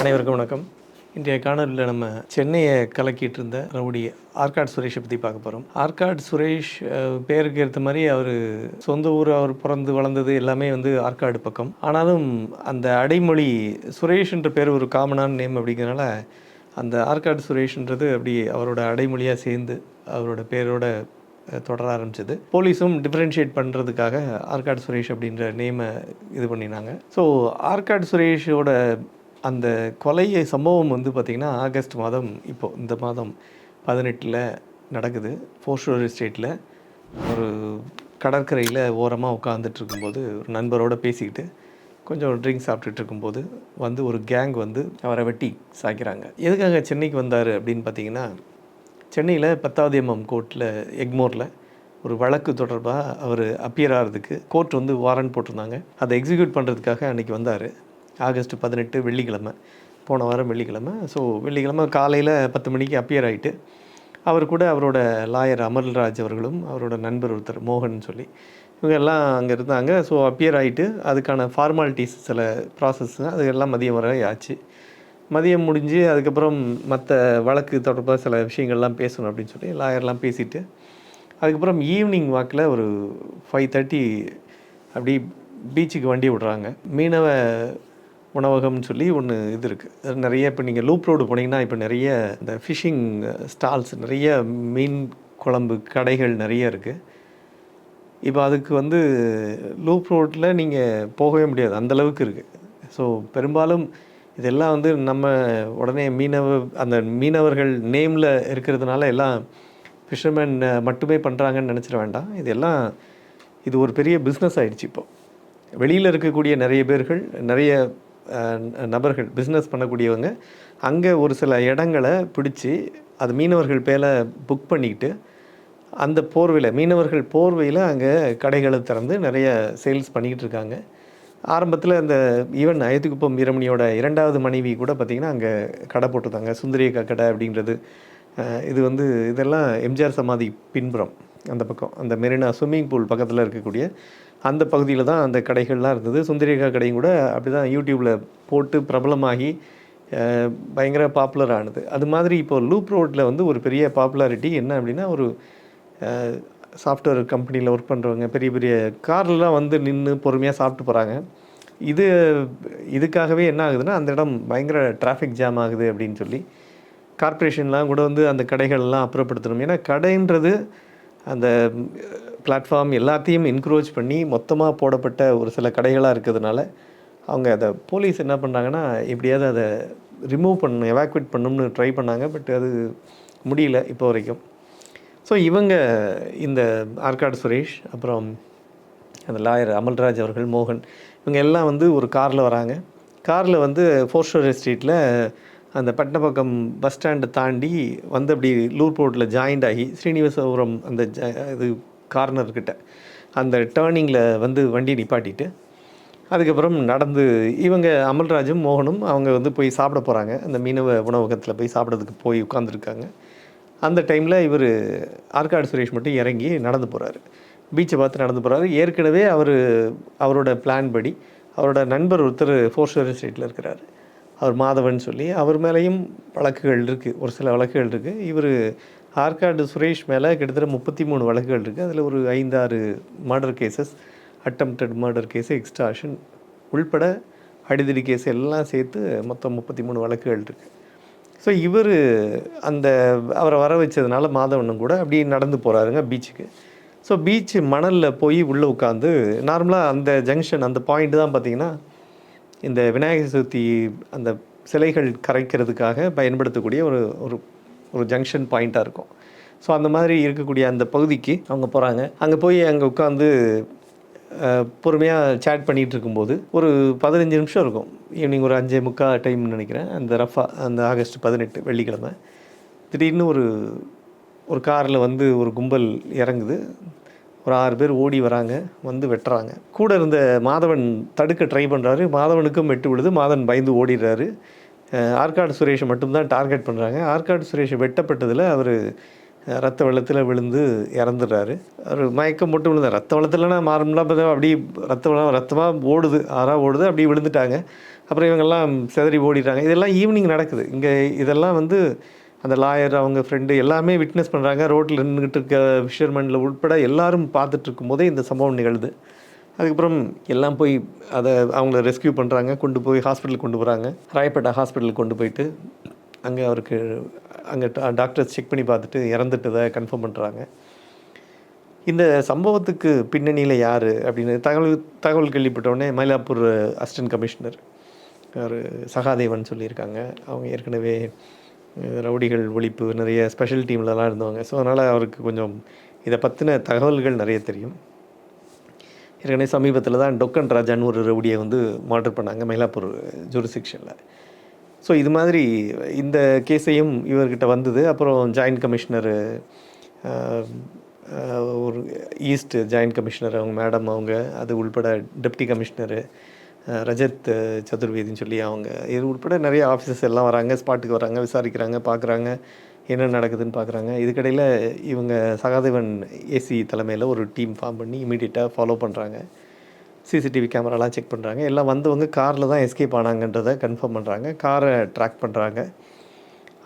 அனைவருக்கும் வணக்கம். இன்றைய காணொலியில் நம்ம சென்னையை கலக்கிட்டு இருந்த ரவுடி ஆர்காட் சுரேஷை பற்றி பார்க்க போகிறோம் ஆர்காட் சுரேஷ் பேருக்கு ஏற்ற மாதிரி அவர் சொந்த ஊர் அவர் பிறந்து வளர்ந்தது எல்லாமே வந்து ஆற்காடு பக்கம். ஆனாலும் அந்த அடைமொழி சுரேஷ்ன்ற பேர் ஒரு காமனான நேம் அப்படிங்கிறனால அந்த ஆர்காட் சுரேஷ்ன்றது அப்படி அவரோட அடைமொழியாக சேர்ந்து அவரோட பேரோட தொடர ஆரம்பிச்சது. போலீஸும் டிஃப்ரென்ஷியேட் பண்ணுறதுக்காக ஆர்காட் சுரேஷ் அப்படின்ற நேமை இது பண்ணினாங்க. ஸோ ஆர்காட் சுரேஷோட அந்த கொலை சம்பவம் வந்து பார்த்திங்கன்னா ஆகஸ்ட் மாதம் இப்போ இந்த மாதம் பதினெட்டில் நடக்குது. ஃபோர்ஷோர் எஸ்டேட்டில் ஒரு கடற்கரையில் ஓரமாக உட்காந்துட்டு இருக்கும்போது ஒரு நண்பரோடு பேசிக்கிட்டு கொஞ்சம் ட்ரிங்க் சாப்பிட்டுட்டு இருக்கும்போது வந்து ஒரு கேங் வந்து அவரை வெட்டி சாய்க்கிறாங்க எதுக்காக சென்னைக்கு வந்தார் அப்படின்னு பார்த்தீங்கன்னா சென்னையில் பத்தாவது எம்எம் கோர்ட்டில் எக்மோரில் ஒரு வழக்கு தொடர்பாக அவர் அப்பியர் ஆகிறதுக்கு கோர்ட் வந்து வாரண்ட் போட்டிருந்தாங்க. அதை எக்ஸிக்யூட் பண்ணுறதுக்காக அன்றைக்கி வந்தார். ஆகஸ்ட் பதினெட்டு வெள்ளிக்கிழமை போன வாரம் வெள்ளிக்கிழமை. ஸோ வெள்ளிக்கிழமை காலையில் பத்து மணிக்கு அப்பியர் ஆகிட்டு அவர் கூட அவரோட லாயர் அமர்ராஜ் அவர்களும் அவரோட நண்பர் ஒருத்தர் மோகன் சொல்லி இவங்க எல்லாம் அங்கே இருந்தாங்க. ஸோ அப்பியர் ஆகிட்டு அதுக்கான ஃபார்மாலிட்டிஸ் சில ப்ராசஸ் அது எல்லாம் மதியம் வரை ஆச்சு. மதியம் முடிஞ்சு அதுக்கப்புறம் மற்ற வழக்கு தொடர்பாக சில விஷயங்கள்லாம் பேசணும் அப்படின்னு சொல்லி லாயர்லாம் பேசிட்டு அதுக்கப்புறம் ஈவினிங் வாக்கில் ஒரு ஃபைவ் தேர்ட்டி அப்படி பீச்சுக்கு வண்டி விடுறாங்க மீனவ உணவகம்னு சொல்லி ஒன்று இது இருக்குது நிறைய இப்போ நீங்கள் லூப் ரோடு போனீங்கன்னா இப்போ நிறைய இந்த ஃபிஷிங் ஸ்டால்ஸ் நிறைய மீன் குழம்பு கடைகள் நிறைய இருக்குது இப்போ அதுக்கு வந்து லூப் ரோட்டில் நீங்கள் போகவே முடியாது. அந்தளவுக்கு இருக்குது ஸோ பெரும்பாலும் இதெல்லாம் வந்து நம்ம உடனே மீனவ அந்த மீனவர்கள் நேமில் இருக்கிறதுனால எல்லாம் ஃபிஷர்மேன் மட்டுமே பண்ணுறாங்கன்னு நினச்சிட வேண்டாம். இதெல்லாம் இது ஒரு பெரிய பிஸ்னஸ் ஆகிடுச்சு இப்போ. வெளியில் இருக்கக்கூடிய நிறைய பேர்கள் நிறைய நபர்கள் பிஸ்னஸ் பண்ணக்கூடியவங்க அங்கே ஒரு சில இடங்களை பிடிச்சி அது மீனவர்கள் பேரில் புக் பண்ணிக்கிட்டு அந்த போர்வையில் மீனவர்கள் போர்வையில் அங்கே கடைகளை திறந்து நிறைய சேல்ஸ் பண்ணிக்கிட்டு இருக்காங்க. ஆரம்பத்தில் அந்த ஈவன் அயத்துக்குப்பம் வீரமணியோட இரண்டாவது மனைவி கூட பார்த்திங்கன்னா அங்கே கடை போட்டிருந்தாங்க. சுந்தரிய கடை அப்படின்றது இது வந்து இதெல்லாம் எம்ஜிஆர் சமாதி பின்புறம். அந்த பக்கம் அந்த மெரினா ஸ்விம்மிங் பூல் பக்கத்தில் இருக்கக்கூடிய அந்த பகுதியில் தான் அந்த கடைகள்லாம் இருந்தது. சுந்தரிகா கடையும் கூட அப்படி தான் யூடியூப்பில் போட்டு பிரபலமாகி பயங்கர பாப்புலர் ஆனது. அது மாதிரி இப்போ லூப் ரோட்டில் வந்து ஒரு பெரிய பாப்புலாரிட்டி என்ன அப்படின்னா ஒரு சாஃப்ட்வேர் கம்பெனியில் ஒர்க் பண்ணுறவங்க பெரிய பெரிய கார்லாம் வந்து நின்று பொறுமையாக சாப்பிட்டு போகிறாங்க இது இதுக்காகவே என்ன ஆகுதுன்னா அந்த இடம் பயங்கர டிராஃபிக் ஜாம் ஆகுது அப்படின்னு சொல்லி கார்ப்பரேஷன்லாம் கூட வந்து அந்த கடைகள்லாம் அப்புறப்படுத்தணும். ஏன்னா கடைன்றது அந்த பிளாட்ஃபார்ம் எல்லாத்தையும் என்க்ரோச் பண்ணி மொத்தமாக போடப்பட்ட ஒரு சில கடைகளாக இருக்கிறதுனால அவங்க அதை போலீஸ் என்ன பண்ணுறாங்கன்னா எப்படியாவது அதை ரிமூவ் பண்ணணும் எவாக்குவேட் பண்ணணும்னு ட்ரை பண்ணாங்க. பட் அது முடியல இப்போ வரைக்கும். ஸோ இவங்க இந்த ஆற்காடு சுரேஷ் அப்புறம் அந்த லாயர் அமல்ராஜ் அவர்கள் மோகன் இவங்க எல்லாம் வந்து ஒரு காரில் வராங்க. காரில் வந்து ஃபோர் ஸ்டோர் ஸ்ட்ரீட்டில் அந்த பட்டினப்பக்கம் பஸ் ஸ்டாண்டை தாண்டி வந்து அப்படி லூர் ரோட்டில் ஜாயிண்ட் ஆகி ஸ்ரீனிவாசபுரம் அந்த ஜ இது கார்னர்கிட்ட அந்த டேர்னிங்கில் வந்து வண்டி நிப்பாட்டிட்டு அதுக்கப்புறம் நடந்து இவங்க அமல்ராஜும் மோகனும் அவங்க வந்து போய் சாப்பிட போகிறாங்க அந்த மீனவ உணவகத்தில் போய் சாப்பிட்றதுக்கு போய் உட்காந்துருக்காங்க அந்த டைமில் இவர் ஆற்காடு சுரேஷ் மட்டும் இறங்கி நடந்து போகிறாரு பீச்சை பார்த்து நடந்து போகிறாரு ஏற்கனவே அவர் அவரோட பிளான் படி அவரோட நண்பர் ஒருத்தர் ஃபோர்ஸ்டர் ஸ்ட்ரீட்டில் இருக்கிறாரு. அவர் மாதவன் சொல்லி அவர் மேலேயும் வழக்குகள் இருக்குது ஒரு சில வழக்குகள் இருக்குது இவர் ஆற்காடு சுரேஷ் மேலே கிட்டத்தட்ட முப்பத்தி மூணு வழக்குகள் இருக்குது அதில் ஒரு ஐந்தாறு murder cases attempted murder case extortion உள்பட அடிதடி கேஸ் எல்லாம் சேர்த்து மொத்தம் முப்பத்தி மூணு வழக்குகள் இருக்குது ஸோ இவர் அந்த அவரை வர வச்சதுனால மாதவனும் கூட அப்படியே நடந்து போகிறாருங்க பீச்சுக்கு ஸோ பீச் மணலில் போய் உள்ளே உட்காந்து நார்மலாக அந்த ஜங்ஷன் அந்த பாயிண்ட் தான் பார்த்திங்கன்னா இந்த விநாயகர் சதுர்த்தி அந்த சிலைகள் கரைக்கிறதுக்காக பயன்படுத்தக்கூடிய ஒரு ஒரு ஒரு ஜங்ஷன் பாயிண்ட்டாக இருக்கும். ஸோ அந்த மாதிரி இருக்கக்கூடிய அந்த பகுதிக்கு அவங்க போகிறாங்க அங்கே போய் அங்கே உட்காந்து பொறுமையாக சேட் பண்ணிகிட்டு இருக்கும்போது ஒரு பதினஞ்சு நிமிஷம் இருக்கும். ஈவினிங் ஒரு அஞ்சே முக்கால் டைம்னு நினைக்கிறேன். அந்த ரஃபா அந்த ஆகஸ்ட் பதினெட்டு வெள்ளிக்கிழமை. திடீர்னு ஒரு ஒரு காரில் வந்து ஒரு கும்பல் இறங்குது. ஒரு ஆறு பேர் ஓடி வராங்க வந்து வெட்டுறாங்க. கூட இருந்த மாதவன் தடுக்க ட்ரை பண்ணுறாரு மாதவனுக்கும் வெட்டு விழுது. மாதவன் பயந்து ஓடிடுறாரு. ஆற்காடு சுரேஷை மட்டும்தான் டார்கெட் பண்ணுறாங்க ஆற்காடு சுரேஷ் வெட்டப்பட்டதில் அவர் ரத்த வெள்ளத்தில் விழுந்து இறந்துடுறாரு. அவர் மயக்கம் மட்டும் விழுந்தார். ரத்த வெள்ளத்தில்னா மாறும்லாம் பார்த்தா அப்படியே ரத்த வெள்ளம் ரத்தமாக ஓடுது. ஆறாக ஓடுது. அப்படியே விழுந்துட்டாங்க. அப்புறம் இவங்கெல்லாம் சிதறி ஓடிடுறாங்க. இதெல்லாம் ஈவினிங் நடக்குது. இங்கே இதெல்லாம் வந்து அந்த லாயர் அவங்க ஃப்ரெண்டு எல்லாமே விட்னஸ் பண்ணுறாங்க ரோட்டில் நின்றுக்கிட்டு இருக்க ஃபிஷர்மேனில் உட்பட எல்லாரும் பார்த்துட்டு இருக்கும்போதே இந்த சம்பவம் நிகழுது. அதுக்கப்புறம் எல்லாம் போய் அதை அவங்கள ரெஸ்க்யூ பண்ணுறாங்க கொண்டு போய் ஹாஸ்பிட்டலுக்கு கொண்டு போகிறாங்க ராயப்பேட்டை ஹாஸ்பிட்டலுக்கு கொண்டு போயிட்டு அங்கே அவருக்கு அங்கே டாக்டர்ஸ் செக் பண்ணி பார்த்துட்டு இறந்துட்டதை கன்ஃபார்ம் பண்ணுறாங்க இந்த சம்பவத்துக்கு பின்னணியில் யார் அப்படின்னு தகவல் தகவல் கேள்விப்பட்டவுடனே மயிலாப்பூர் அசிஸ்டன்ட் கமிஷனர் அவர் சகாதேவன் சொல்லியிருக்காங்க. அவங்க ஏற்கனவே ரவுடிகள் ஒழிப்பு நிறைய ஸ்பெஷல் டீம்லலாம் இருந்தவங்க. ஸோ அதனால் அவருக்கு கொஞ்சம் இதை பற்றின தகவல்கள் நிறைய தெரியும். ஏற்கனவே சமீபத்தில் தான் டொக்கன் ராஜான்னு ஒரு ரவுடியை வந்து மர்டர் பண்ணாங்க மயிலாப்பூர் ஜூரிசிக்ஷனில் ஸோ இது மாதிரி இந்த கேஸையும் இவர்கிட்ட வந்தது. அப்புறம் ஜாயின்ட் கமிஷனர் ஒரு ஈஸ்ட் ஜாயின்ட் கமிஷனர் அவங்க மேடம் அவங்க அது உள்பட டெப்டி கமிஷனரு ரஜத் சதுர்வேதின்னு சொல்லி அவங்க இது உட்பட நிறைய ஆஃபீஸர்ஸ் எல்லாம் வராங்க ஸ்பாட்டுக்கு வராங்க விசாரிக்கிறாங்க பார்க்குறாங்க என்ன நடக்குதுன்னு பார்க்குறாங்க இதுக்கடையில் இவங்க சகாதேவன் ஏசி தலைமையில் ஒரு டீம் ஃபார்ம் பண்ணி இமீடியட்டாக ஃபாலோ பண்ணுறாங்க சிசிடிவி கேமராலாம் செக் பண்ணுறாங்க எல்லாம் வந்தவங்க காரில் தான் எஸ்கேப் ஆனாங்கன்றதை கன்ஃபார்ம் பண்ணுறாங்க காரை ட்ராக் பண்ணுறாங்க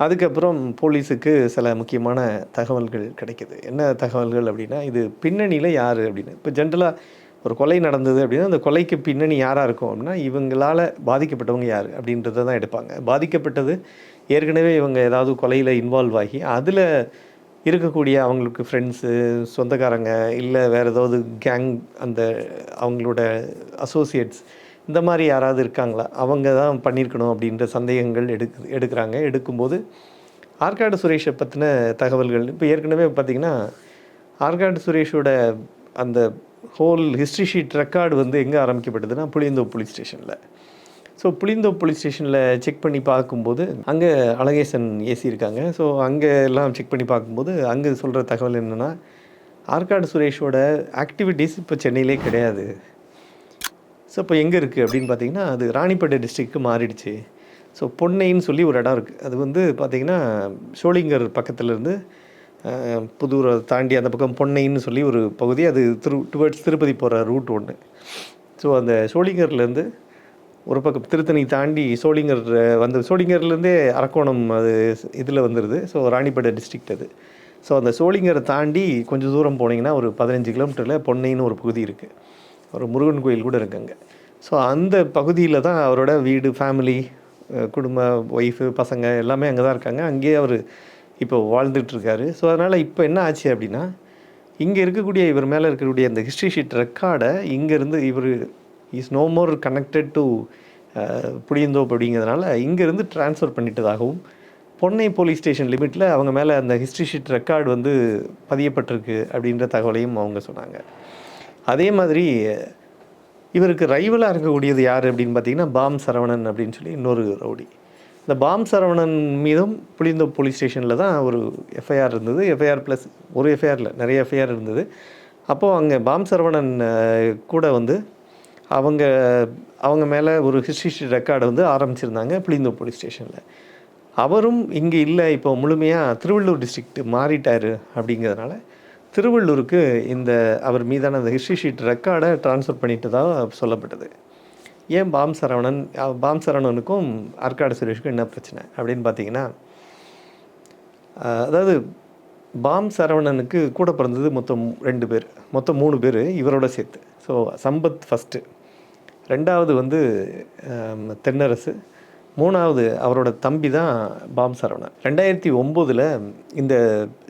அதுக்கப்புறம் போலீஸுக்கு சில முக்கியமான தகவல்கள் கிடைக்கிது. என்ன தகவல்கள் அப்படின்னா இது பின்னணியில் யார் அப்படின்னு. இப்போ ஜென்ரலாக ஒரு கொலை நடந்தது அப்படின்னா அந்த கொலைக்கு பின்னணி யாராக இருக்கும் அப்படின்னா இவங்களால் பாதிக்கப்பட்டவங்க யார் அப்படின்றத தான் எடுப்பாங்க. பாதிக்கப்பட்டது ஏற்கனவே இவங்க ஏதாவது கொலையில் இன்வால்வ் ஆகி அதில் இருக்கக்கூடிய அவங்களுக்கு ஃப்ரெண்ட்ஸு சொந்தக்காரங்க இல்லை வேறு ஏதாவது கேங் அந்த அவங்களோட அசோசியேட்ஸ் இந்த மாதிரி யாராவது இருக்காங்களா? அவங்க தான் பண்ணியிருக்கணும் அப்படின்ற சந்தேகங்கள் எடுக்கு எடுக்கிறாங்க. எடுக்கும்போது ஆற்காடு சுரேஷை பற்றின தகவல்கள் இப்போ ஏற்கனவே பார்த்திங்கன்னா ஆற்காடு சுரேஷோட அந்த ஹோல் ஹிஸ்ட்ரி ஷீட் ரெக்கார்டு வந்து எங்கே ஆரம்பிக்கப்பட்டதுன்னா புளியந்தோ போலீஸ் ஸ்டேஷனில் ஸோ புளிந்தோ போலீஸ் ஸ்டேஷனில் செக் பண்ணி பார்க்கும்போது அங்கே அழகேசன் ஏசி இருக்காங்க. ஸோ அங்கே எல்லாம் செக் பண்ணி பார்க்கும்போது அங்கே சொல்கிற தகவல் என்னென்னா ஆற்காடு சுரேஷோட ஆக்டிவிட்டீஸ் இப்போ சென்னையிலே கிடையாது. ஸோ இப்போ எங்கே இருக்குது அப்படின்னு பார்த்தீங்கன்னா அது ராணிப்பேட்டை டிஸ்ட்ரிக்ட்க்கு மாறிடுச்சு. ஸோ பொன்னைன்னு சொல்லி ஒரு இடம் இருக்குது அது வந்து பார்த்திங்கன்னா சோளிங்கர் பக்கத்துலேருந்து புதூரை தாண்டி அந்த பக்கம் பொன்னைன்னு சொல்லி ஒரு பகுதி அது திரு டுவர்ட்ஸ் திருப்பதி போகிற ரூட் ஒன்று ஸோ அந்த சோளிங்கர்லேருந்து ஒரு பக்கம் திருத்தணி தாண்டி சோளிங்கர் வந்து சோளிங்கர்லேருந்தே அரக்கோணம் அது இதில் வந்துடுது ஸோ ராணிப்பேட்டை டிஸ்ட்ரிக்ட் அது. ஸோ அந்த சோளிங்கரை தாண்டி கொஞ்சம் தூரம் போனீங்கன்னா ஒரு பதினஞ்சு கிலோமீட்டரில் பொன்னைன்னு ஒரு பகுதி இருக்குது ஒரு முருகன் கோயில் கூட இருக்குது அங்கே. ஸோ அந்த பகுதியில் தான் அவரோட வீடு ஃபேமிலி குடும்ப ஒய்ஃபு பசங்க எல்லாமே அங்கே தான் இருக்காங்க. அங்கேயே அவர் இப்போ வாழ்ந்துட்டுருக்காரு ஸோ அதனால் இப்போ என்ன ஆச்சு அப்படின்னா இங்கே இருக்கக்கூடிய இவர் மேலே இருக்கக்கூடிய அந்த ஹிஸ்ட்ரி ஷீட் ரெக்கார்டை இங்கேருந்து இவர் is no more connected to Pulianthope அப்படிங்கிறதுனால இங்கேருந்து ட்ரான்ஸ்ஃபர் பண்ணிட்டதாகவும் பொன்னை போலீஸ் ஸ்டேஷன் லிமிட்டில் அவங்க மேலே அந்த ஹிஸ்ட்ரி ஷீட் ரெக்கார்டு வந்து பதியப்பட்டிருக்கு அப்படின்ற தகவலையும் அவங்க சொன்னாங்க. அதே மாதிரி இவருக்கு ரைவலாக இருக்கக்கூடியது யார் அப்படின்னு பார்த்தீங்கன்னா பாம் சரவணன் அப்படின்னு சொல்லி இன்னொரு ரவுடி. இந்த பாம் சரவணன் மீதும் புளிந்த போலீஸ் ஸ்டேஷனில் தான் ஒரு எஃப்ஐஆர் இருந்தது. எஃப்ஐஆர் ப்ளஸ் ஒரு எஃப்ஐஆரில் நிறைய எஃப்ஐஆர் இருந்தது. அப்போது அங்கே பாம் சரவணன் கூட வந்து அவங்க அவங்க மேலே ஒரு ஹிஸ்ட்ரி ரெக்கார்டு வந்து ஆரம்பிச்சிருந்தாங்க புளிந்தோ போலீஸ் ஸ்டேஷனில். அவரும் இங்கே இல்லை இப்போ முழுமையாக திருவள்ளூர் டிஸ்ட்ரிக்ட் மாறிட்டார் அப்படிங்கிறதுனால திருவள்ளூருக்கு இந்த அவர் மீதான அந்த ஹிஸ்ட்ரி ஷீட் ரெக்கார்டை ட்ரான்ஸ்ஃபர் பண்ணிட்டதாக சொல்லப்பட்டது. ஏன் பாம் சரவணன் பாம் சரவணனுக்கும் ஆற்காடு சுரேஷுக்கும் என்ன பிரச்சனை? அப்படின்னு பார்த்தீங்கன்னா அதாவது பாம் சரவணனுக்கு கூட பிறந்தது மொத்தம் ரெண்டு பேர் மொத்தம் மூணு பேர் இவரோட சேர்த்து. ஸோ சம்பத் ஃபஸ்ட்டு ரெண்டாவது வந்து தென்னரசு. மூணாவது அவரோட தம்பி தான் பாம் சரவணன். ரெண்டாயிரத்தி ஒம்போதில் இந்த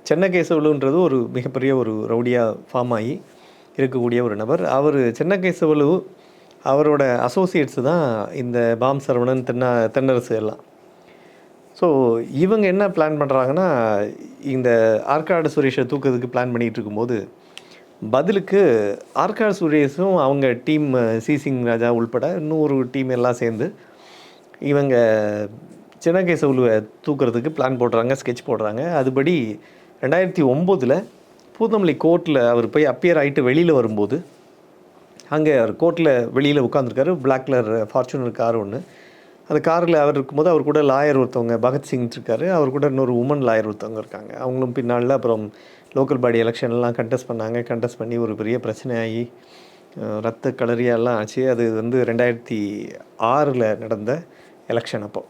சென்னகேசவலுன்றது ஒரு மிகப்பெரிய ஒரு ரவுடியாக ஃபார்ம் ஆகி இருக்கக்கூடிய ஒரு நபர். அவர் சென்னகேசவலு அவரோட அசோசியேட்ஸ் தான் இந்த பாம் சரவணன் தென்ன தென்னரசு எல்லாம். ஸோ இவங்க என்ன பிளான் பண்ணுறாங்கன்னா இந்த ஆற்காடு சுரேஷை தூக்கிறதுக்கு பிளான் பண்ணிகிட்டு இருக்கும்போது பதிலுக்கு ஆற்காடு சுரேஷும் அவங்க டீம் சிசிங் ராஜா உள்பட இன்னொரு டீம் எல்லாம் சேர்ந்து இவங்க சின்னகேசவுலுவை தூக்கிறதுக்கு பிளான் போடுறாங்க ஸ்கெட்ச் போடுறாங்க. அதுபடி ரெண்டாயிரத்தி ஒம்போதில் பூந்தமல்லி கோர்ட்டில் அவர் போய் அப்பியர் ஆகிட்டு வெளியில் வரும்போது அங்கே அவர் கோர்ட்டில் வெளியில் உட்காந்துருக்காரு black colour Fortuner uh, car ஒன்று அந்த காரில் அவர் இருக்கும்போது அவர் கூட லாயர் ஒருத்தவங்க பகத்சிங் இருக்காரு. அவர் கூட இன்னொரு உமன் லாயர் ஒருத்தவங்க இருக்காங்க. அவங்களும் பின்னால் அப்புறம் லோக்கல் பாடி எலெக்ஷன்லாம் கண்டெஸ்ட் பண்ணாங்க. கண்டெஸ்ட் பண்ணி ஒரு பெரிய பிரச்சனையாகி ஆகி ரத்த களரியாலாம் ஆச்சு. அது வந்து ரெண்டாயிரத்தி ஆறில் நடந்த எலெக்ஷன் அப்போ.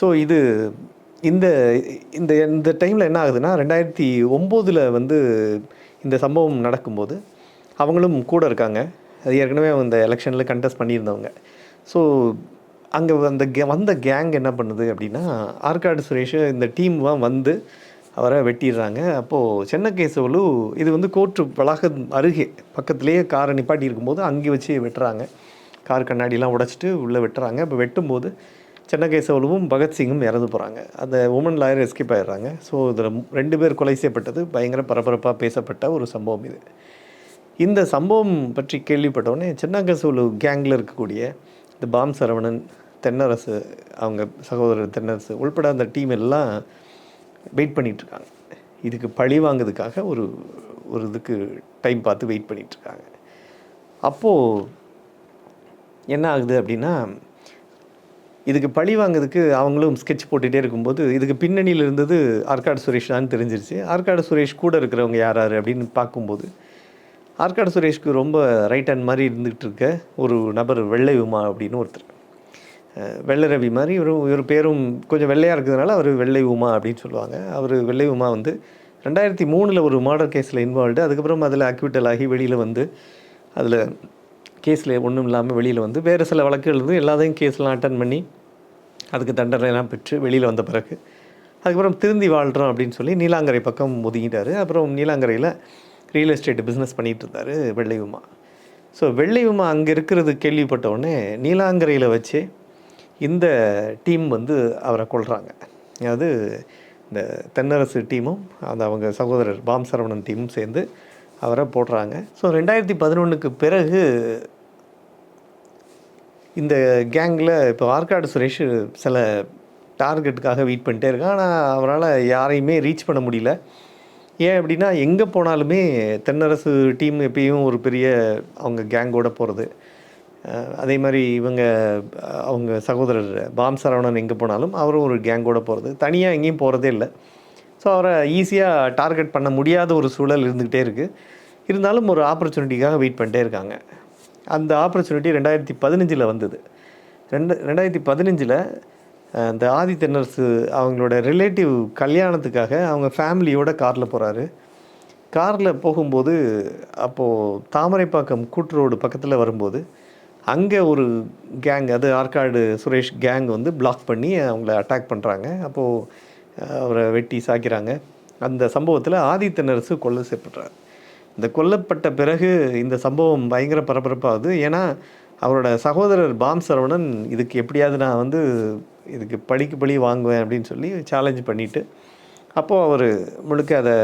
ஸோ இது இந்த இந்த இந்த டைமில் என்ன ஆகுதுன்னா ரெண்டாயிரத்தி ஒம்போதில் வந்து இந்த சம்பவம் நடக்கும்போது அவங்களும் கூட இருக்காங்க. அது ஏற்கனவே இந்த எலெக்ஷனில் கண்டெஸ்ட் பண்ணியிருந்தவங்க. ஸோ அங்கே அந்த கே வந்த கேங் என்ன பண்ணுது அப்படின்னா ஆற்காடு சுரேஷ் இந்த டீம்லாம் வந்து அவரை வெட்டிடுறாங்க. அப்போது சென்னகேசவலு இது வந்து கோர்ட்டு வளாக அருகே பக்கத்துலேயே காரை நிப்பாட்டி இருக்கும்போது அங்கே வச்சு வெட்டுறாங்க. கார் கண்ணாடிலாம் உடைச்சிட்டு உள்ளே வெட்டுறாங்க. இப்போ வெட்டும்போது சென்னகேசவலுவும் பகத்சிங்கும் இறந்து போகிறாங்க அந்த உமன் லாயர் எஸ்கேப் ஆயிடுறாங்க. ஸோ இதில் ரெண்டு பேர் கொலை செய்யப்பட்டது. பயங்கர பரபரப்பாக பேசப்பட்ட ஒரு சம்பவம் இது. இந்த சம்பவம் பற்றி கேள்விப்பட்டவுடனே சென்னகேசவலு கேங்கில் இருக்கக்கூடிய இந்த பாம் சரவணன் தென்னரசு அவங்க சகோதரர் தென்னரசு உள்பட அந்த டீம் எல்லாம் வெயிட் பண்ணிகிட்ருக்காங்க இதுக்கு பழி வாங்குறதுக்காக ஒரு ஒரு இதுக்கு டைம் பார்த்து வெயிட் பண்ணிகிட்ருக்காங்க அப்போது என்ன ஆகுது அப்படின்னா இதுக்கு பழி வாங்குறதுக்கு அவங்களும் ஸ்கெட்ச் போட்டுகிட்டே இருக்கும்போது இதுக்கு பின்னணியில் இருந்தது ஆற்காடு சுரேஷ் தான் தெரிஞ்சிருச்சு. ஆற்காடு சுரேஷ் கூட இருக்கிறவங்க யார் யார் அப்படின்னு பார்க்கும்போது ஆற்காடு சுரேஷ்க்கு ரொம்ப ரைட் ஹேண்ட் மாதிரி இருந்துகிட்டு இருக்க ஒரு நபர் வெள்ளை உமா அப்படின்னு ஒருத்தர். வெள்ளை ரவி மாதிரி இவர் இவர் பேரும் கொஞ்சம் வெள்ளையாக இருக்கிறதுனால அவர் வெள்ளை உமா அப்படின்னு சொல்லுவாங்க. அவர் வெள்ளை உமா வந்து ரெண்டாயிரத்தி மூணில் ஒரு மர்டர் கேஸில் இன்வால்வ்டு அதுக்கப்புறம் அதில் அக்யூட்டல் ஆகி வெளியில் வந்து அதில் கேஸில் ஒன்றும் இல்லாமல் வெளியில் வந்து வேறு சில வழக்குகள் இருந்து எல்லாத்தையும் கேஸ்லாம் அட்டன் பண்ணி அதுக்கு தண்டனைலாம் பெற்று வெளியில் வந்த பிறகு அதுக்கப்புறம் திருந்தி வாழ்கிறோம் அப்படின்னு சொல்லி நீலாங்கரை பக்கம் ஒதுங்கிட்டாரு. அப்புறம் நீலாங்கரையில் ரியல் எஸ்டேட் பிஸ்னஸ் பண்ணிகிட்டு இருந்தார் வெள்ளை உமா. ஸோ வெள்ளை உமா அங்கே இருக்கிறது கேள்விப்பட்ட உடனே நீலாங்கரையில் வச்சு இந்த டீம் வந்து அவரை கொள்கிறாங்க அதாவது இந்த தென்னரசு டீமும் அந்த அவங்க சகோதரர் பாம் சரவணன் டீமும் சேர்ந்து அவரை போடுறாங்க. ஸோ ரெண்டாயிரத்தி பதினொன்றுக்கு பிறகு இந்த கேங்கில் இப்போ ஆற்காடு சுரேஷ் சில டார்கெட்டுக்காக வெயிட் பண்ணிட்டே இருக்கான். ஆனால் அவரால் யாரையுமே ரீச் பண்ண முடியல. ஏன் அப்படின்னா எங்கே போனாலுமே தென்னரசு டீம் எப்பயும் ஒரு பெரிய அவங்க கேங்கோட போகிறது அதே மாதிரி இவங்க அவங்க சகோதரர் பாம் சரவணன் எங்கே போனாலும் அவரும் ஒரு கேங்கோட போகிறது தனியாக எங்கேயும் போகிறதே இல்லை. ஸோ அவரை ஈஸியாக டார்கெட் பண்ண முடியாத ஒரு சூழல் இருந்துக்கிட்டே இருக்குது இருந்தாலும் ஒரு ஆப்பர்ச்சுனிட்டிக்காக வெயிட் பண்ணிட்டே இருக்காங்க. அந்த ஆப்பர்ச்சுனிட்டி ரெண்டாயிரத்தி பதினஞ்சில் வந்தது. ரெண்டு ரெண்டாயிரத்தி பதினஞ்சில் இந்த ஆதி தென்னரசு அவங்களோட ரிலேட்டிவ் கல்யாணத்துக்காக அவங்க ஃபேமிலியோட காரில் போகிறாரு காரில் போகும்போது அப்போது தாமரைப்பாக்கம் கூட்டு ரோடு பக்கத்தில் வரும்போது அங்கே ஒரு கேங் அது ஆற்காடு சுரேஷ் கேங் வந்து பிளாக் பண்ணி அவங்கள அட்டாக் பண்ணுறாங்க அப்போது அவரை வெட்டி சாக்கிறாங்க. அந்த சம்பவத்தில் ஆதித்தனரசு கொலை செய்யப்படுறார் இந்த கொல்லப்பட்ட பிறகு இந்த சம்பவம் பயங்கர பரபரப்பாகுது. ஏன்னா அவரோட சகோதரர் பாம் சரவணன் இதுக்கு எப்படியாவது நான் வந்து இதுக்கு படிக்கு படி வாங்குவேன் அப்படின்னு சொல்லி சேலஞ்ச் பண்ணிவிட்டு அப்போது அவர் முழுக்க அதை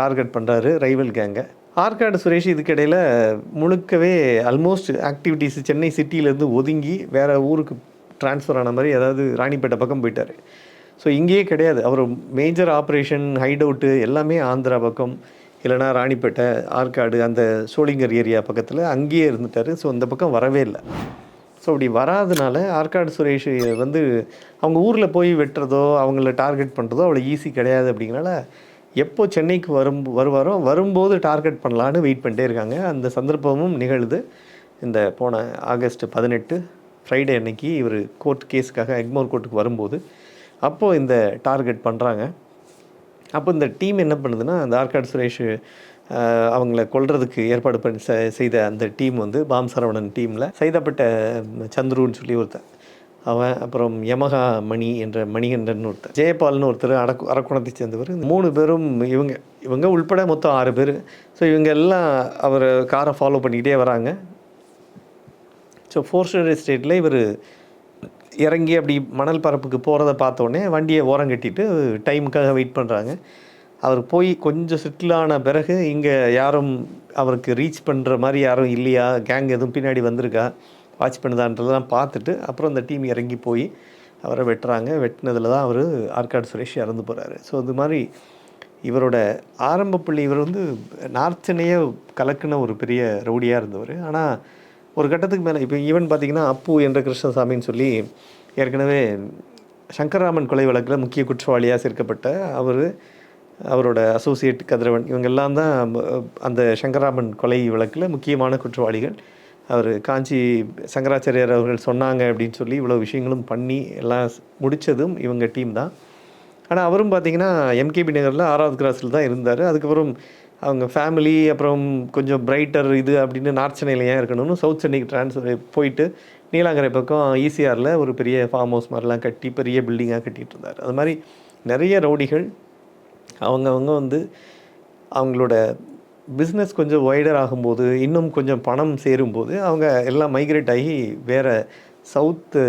டார்கெட் பண்ணுறாரு ரைவல் கேங்கை ஆற்காடு சுரேஷ் இதுக்கிடையில் முழுக்கவே ஆல்மோஸ்ட் ஆக்டிவிட்டீஸ் சென்னை சிட்டியிலேருந்து ஒதுங்கி வேறு ஊருக்கு ட்ரான்ஸ்ஃபர் ஆன மாதிரி அதாவது ராணிப்பேட்டை பக்கம் போயிட்டார். ஸோ இங்கேயே கிடையாது. அவர் மேஜர் ஆப்ரேஷன் ஹைட் அவுட்டு எல்லாமே ஆந்திரா பக்கம். இல்லைனா ராணிப்பேட்டை ஆற்காடு அந்த சோளிங்கர் ஏரியா பக்கத்தில் அங்கேயே இருந்துட்டார். ஸோ அந்த பக்கம் வரவே இல்லை. ஸோ அப்படி வராதனால ஆற்காடு சுரேஷ் வந்து அவங்க ஊரில் போய் வெட்டுறதோ அவங்கள டார்கெட் பண்ணுறதோ அவ்வளோ ஈஸி கிடையாது அப்படிங்கிறனால எப்போ சென்னைக்கு வரும் வருவாரோ வரும்போது டார்கெட் பண்ணலான்னு வெயிட் பண்ணிட்டே இருக்காங்க. அந்த சந்தர்ப்பமும் நிகழுது. இந்த போன ஆகஸ்ட் பதினெட்டு ஃப்ரைடே அன்னைக்கு இவர் கோர்ட் கேஸுக்காக எக்மோர் கோர்ட்டுக்கு வரும்போது அப்போது இந்த டார்கெட் பண்ணுறாங்க அப்போ இந்த டீம் என்ன பண்ணுதுன்னா அந்த ஆற்காடு சுரேஷ் அவங்கள கொல்றதுக்கு ஏற்பாடு பண்ணி செ- செய்த அந்த டீம் வந்து பாம் சரவணன் டீமில். சைதாப்பட்ட சந்துருன்னு சொல்லி ஒருத்தன். அவன் அப்புறம் யமகா மணி என்ற மணிகண்டன் ஒருத்தர் ஜெயபால்னு ஒருத்தர் அடக்கு அரக்குணத்தை சேர்ந்தவர். மூணு பேரும் இவங்க இவங்க உள்பட மொத்தம் ஆறு பேர். ஸோ இவங்க எல்லாம் அவர் காரை ஃபாலோ பண்ணிக்கிட்டே வராங்க. ஸோ ஃபோர் ஸ்டார் எஸ்டேட்டில் இவர் இறங்கி அப்படி மணல் பரப்புக்கு போகிறத பார்த்தோன்னே வண்டியை ஓரம் கட்டிட்டு டைமுக்காக வெயிட் பண்ணுறாங்க அவர் போய் கொஞ்சம் செட்டில் பிறகு இங்கே யாரும் அவருக்கு ரீச் பண்ணுற மாதிரி யாரும் இல்லையா? கேங் எதுவும் பின்னாடி வந்திருக்கா? வாட்ச் பண்ணுதான்றதெல்லாம் பார்த்துட்டு அப்புறம் அந்த டீம் இறங்கி போய் அவரை வெட்டுறாங்க. வெட்டினதில் தான் அவர் ஆற்காடு சுரேஷ் இறந்து போகிறாரு ஸோ இது மாதிரி இவரோட ஆரம்ப புள்ளி இவர் வந்து நார்த் கலக்குன ஒரு பெரிய ரவுடியாக இருந்தவர். ஆனால் ஒரு கட்டத்துக்கு மேலே இப்போ ஈவன் பார்த்தீங்கன்னா அப்பு என்ற கிருஷ்ணசாமின்னு சொல்லி ஏற்கனவே சங்கர்ராமன் கொலை வழக்கில் முக்கிய குற்றவாளியாக சேர்க்கப்பட்ட அவர் அவரோட அசோசியேட் கதிரவன் இவங்கெல்லாம் தான் அந்த சங்கராமன் கொலை வழக்கில் முக்கியமான குற்றவாளிகள். அவர் காஞ்சி சங்கராச்சாரியார் அவர்கள் சொன்னாங்க அப்படின்னு சொல்லி இவ்வளோ விஷயங்களும் பண்ணி எல்லாம் முடித்ததும் இவங்க டீம் தான். ஆனால் அவரும் பார்த்திங்கன்னா எம்கேபி நகரில் ஆறாவது கிராஸில் தான் இருந்தார். அதுக்கப்புறம் அவங்க ஃபேமிலி அப்புறம் கொஞ்சம் பிரைட்டர் இது அப்படின்னு நார்த் சென்னையில் ஏன் இருக்கணும்னு சவுத் சென்னைக்கு ட்ரான்ஸ்ஃபர் போயிட்டு நீலாங்கரை பக்கம் ஈசிஆரில் ஒரு பெரிய ஃபார்ம் ஹவுஸ் மாதிரிலாம் கட்டி பெரிய பில்டிங்காக கட்டிகிட்டு இருந்தார். அது மாதிரி நிறைய ரவுடிகள் அவங்கவங்க வந்து அவங்களோட பிஸ்னஸ் கொஞ்சம் ஒய்டர் ஆகும்போது இன்னும் கொஞ்சம் பணம் சேரும்போது அவங்க எல்லாம் மைக்ரேட் ஆகி வேறு சவுத்து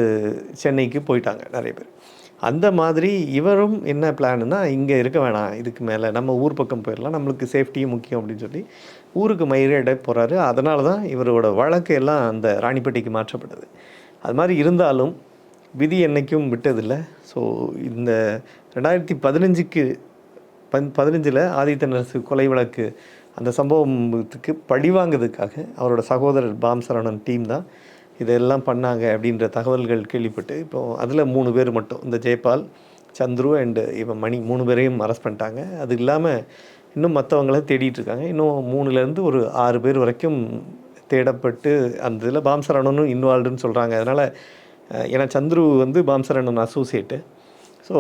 சென்னைக்கு போயிட்டாங்க நிறைய பேர். அந்த மாதிரி இவரும் என்ன பிளான்னா இங்கே இருக்க வேணாம் இதுக்கு மேலே. நம்ம ஊர் பக்கம் போயிடலாம் நம்மளுக்கு சேஃப்டியும் முக்கியம் அப்படின்னு சொல்லி ஊருக்கு மயிரிட போகிறாரு அதனால தான் இவரோட வழக்கு எல்லாம் அந்த ராணிப்பேட்டைக்கு மாற்றப்பட்டது அது மாதிரி இருந்தாலும் விதி என்றைக்கும் விட்டதில்லை. ஸோ இந்த ரெண்டாயிரத்தி பதினஞ்சுக்கு பன் பதினஞ்சில் ஆதித்தனரசு கொலை வழக்கு அந்த சம்பவத்துக்கு பழிவாங்கிறதுக்காக அவரோட சகோதரர் பாம் சரவணன் டீம் தான் இதெல்லாம் பண்ணாங்க அப்படின்ற தகவல்கள் கேள்விப்பட்டு இப்போ அதில் மூணு பேர் மட்டும் இந்த ஜெயபால் சந்துரு அண்டு இவன் மணி மூணு பேரையும் அரெஸ்ட் பண்ணிட்டாங்க. அது இல்லாமல் இன்னும் மற்றவங்கள தேடிட்டு இருக்காங்க. இன்னும் மூணுலேருந்து ஒரு ஆறு பேர் வரைக்கும் தேடப்பட்டு அந்த இதில் பாம்சரணனும் இன்வால்வ்டுன்னு சொல்கிறாங்க அதனால் ஏன்னா சந்துரு வந்து பாம்சரணன் அசோசியேட்டு ஸோ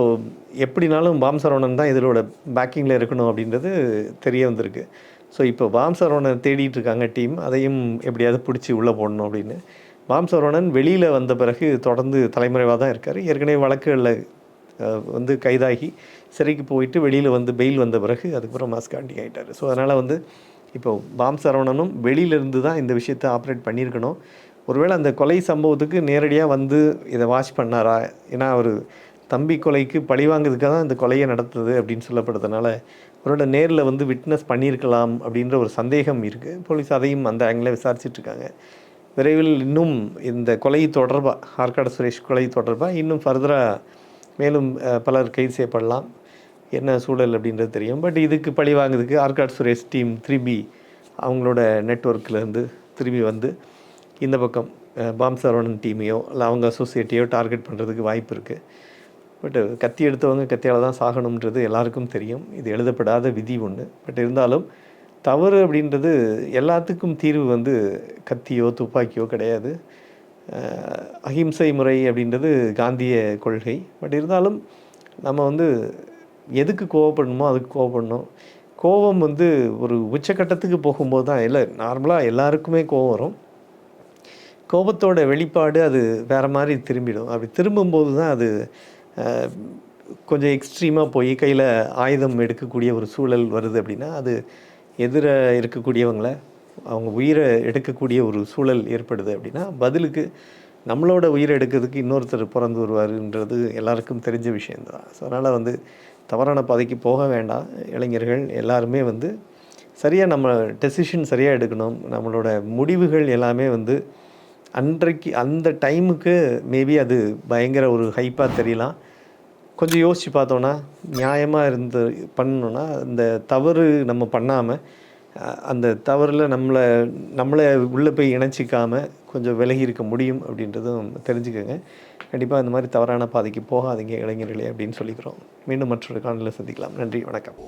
எப்படினாலும் பாம் சரவணன் தான் இதோட பேக்கிங்கில் இருக்கணும் அப்படின்றது தெரிய வந்திருக்கு. ஸோ இப்போ பாம் சரவணன் தேடிட்டு இருக்காங்க டீம் அதையும் எப்படியாவது பிடிச்சி உள்ளே போடணும் அப்படின்னு. பாம்சரவணன் வெளியில் வந்த பிறகு தொடர்ந்து தலைமறைவாக தான் இருக்கார். ஏற்கனவே வழக்குகளில் வந்து கைதாகி சிறைக்கு போயிட்டு வெளியில் வந்து பெயில் வந்த பிறகு அதுக்கப்புறம் மாஸ்காண்டி ஆகிட்டார் ஸோ அதனால் வந்து இப்போ பாம் சரவணனும் வெளியிலேருந்து தான் இந்த விஷயத்தை ஆப்ரேட் பண்ணியிருக்கணும். ஒருவேளை அந்த கொலை சம்பவத்துக்கு நேரடியாக வந்து இதை வாட்ச் பண்ணாரா? ஏன்னா அவர் தம்பி கொலைக்கு பழிவாங்கிறதுக்காக தான் இந்த கொலையை நடத்துது அப்படின்னு சொல்லப்படுறதுனால அவரோட நேரில் வந்து விட்னஸ் பண்ணியிருக்கலாம் அப்படின்ற ஒரு சந்தேகம் இருக்குது போலீஸ் அதையும் அந்த ஆங்கிளில் விசாரிச்சிட்ருக்காங்க விரைவில் இன்னும் இந்த கொலை தொடர்பாக ஆற்காடு சுரேஷ் கொலை தொடர்பாக இன்னும் ஃபர்தராக மேலும் பலர் கைது செய்யப்படலாம். என்ன சூழல் அப்படின்றது தெரியும். பட் இதுக்கு பழி வாங்குறதுக்கு ஆற்காடு சுரேஷ் டீம் திரும்பி அவங்களோட நெட்ஒர்க்லேருந்து திரும்பி வந்து இந்த பக்கம் பாம் சரவணன் டீமையோ இல்லை அவங்க அசோசியேட்டையோ டார்கெட் பண்ணுறதுக்கு வாய்ப்பு இருக்குது பட் கத்தி எடுத்தவங்க கத்தியால் தான் சாகணுன்றது எல்லாருக்கும் தெரியும். இது எழுதப்படாத விதி ஒன்று பட் இருந்தாலும் தவறு அப்படின்றது எல்லாத்துக்கும் தீர்வு வந்து கத்தியோ துப்பாக்கியோ கிடையாது. அஹிம்சை முறை அப்படின்றது காந்திய கொள்கை. பட் இருந்தாலும் நம்ம வந்து எதுக்கு கோவப்படணுமோ அதுக்கு கோவப்படணும். கோபம் வந்து ஒரு உச்சக்கட்டத்துக்கு போகும்போது தான் இல்லை நார்மலாக எல்லாருக்குமே கோவம் வரும். கோபத்தோட வெளிப்பாடு அது வேறு மாதிரி திரும்பிடும். அப்படி திரும்பும்போது தான் அது கொஞ்சம் எக்ஸ்ட்ரீமாக போய் கையில் ஆயுதம் எடுக்கக்கூடிய ஒரு சூழல் வருது அப்படின்னா அது எதிர இருக்கக்கூடியவங்களை அவங்க உயிரை எடுக்கக்கூடிய ஒரு சூழல் ஏற்படுது அப்படின்னா பதிலுக்கு நம்மளோட உயிரை எடுக்கிறதுக்கு இன்னொருத்தர் பிறந்து வருவாருன்றது எல்லாருக்கும் தெரிஞ்ச விஷயந்தான் ஸோ அதனால் வந்து தவறான பாதைக்கு போக வேண்டாம். இளைஞர்கள் எல்லாருமே வந்து சரியாக நம்ம டெசிஷன் சரியாக எடுக்கணும். நம்மளோட முடிவுகள் எல்லாமே வந்து அன்றைக்கு அந்த டைமுக்கு மேபி அது பயங்கர ஒரு ஹைப்பாக தெரியலாம். கொஞ்சம் யோசித்து பார்த்தோன்னா நியாயமாக இருந்து பண்ணணும்னா அந்த தவறு நம்ம பண்ணாமல் அந்த தவறில் நம்மளை நம்மளை உள்ளே போய் இணைச்சிக்காமல் கொஞ்சம் விலகி இருக்க முடியும் அப்படின்றதும் தெரிஞ்சுக்கோங்க. கண்டிப்பாக இந்த மாதிரி தவறான பாதைக்கு போகாதீங்க இளைஞர்களே அப்படின்னு சொல்லிக்கிறோம். மீண்டும் மற்றொரு காணொலியில் சந்திக்கலாம். நன்றி வணக்கம்.